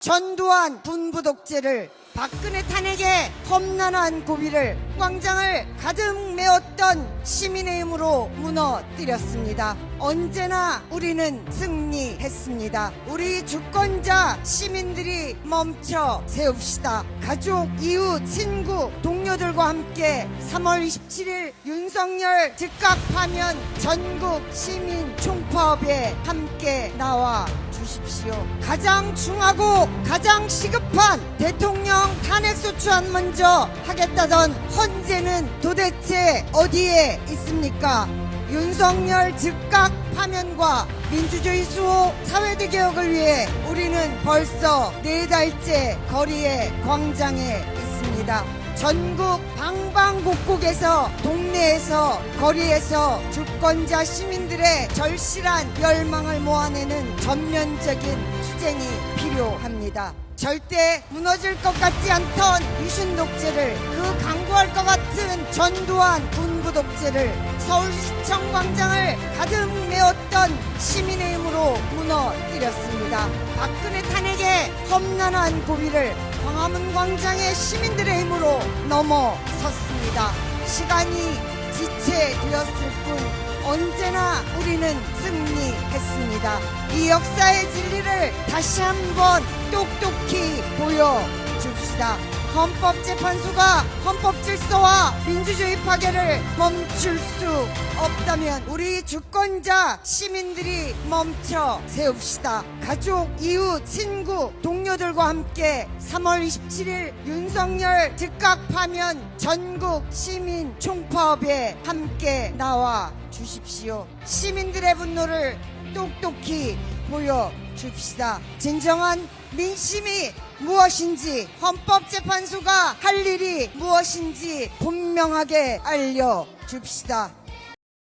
전두환 군부 독재를 박근혜 탄핵에 험난한 고비를 광장을 가득 메웠던 시민의 힘으로 무너뜨렸습니다. 언제나 우리는 승리했습니다. 우리 주권자 시민들이 멈춰 세웁시다. 가족, 이웃, 친구, 동료들과 함께 3월 27일 윤석열 즉각 파면 전국 시민 총파업에 함께 나와 주십시오. 가장 중하고 가장 시급한 대통령 탄핵 소추안 먼저 하겠다던 헌재는 도대체 어디에 있습니까? 윤석열 즉각 파면과 민주주의 수호 사회대 개혁을 위해 우리는 벌써 네 달째 거리에 광장에 있습니다. 전국 방방곡곡에서 동네에서 거리에서 주권자 시민들의 절실한 열망을 모아내는 전면적인 투쟁이 필요합니다. 절대 무너질 것 같지 않던 유신 독재를 그 강구할 것 같은 전두환 군부 독재를 서울시청 광장을 가득 메웠던 시민의 힘으로 무너뜨렸습니다. 박근혜 탄핵의 험난한 고비를 광화문 광장의 시민들의 힘으로 넘어섰습니다. 시간이 지체되었을 뿐 언제나 우리는 승리했습니다. 이 역사의 진리를 다시 한번 똑똑히 보여줍시다. 헌법재판소가 헌법 질서와 민주주의 파괴를 멈출 수 없다면 우리 주권자 시민들이 멈춰 세웁시다. 가족, 이웃, 친구, 동료들과 함께 3월 27일 윤석열 즉각 파면 전국 시민 총파업에 함께 나와 주십시오. 시민들의 분노를 똑똑히 보여줍시다. 진정한 민심이 무엇인지 헌법재판소가 할 일이 무엇인지 분명하게 알려줍시다.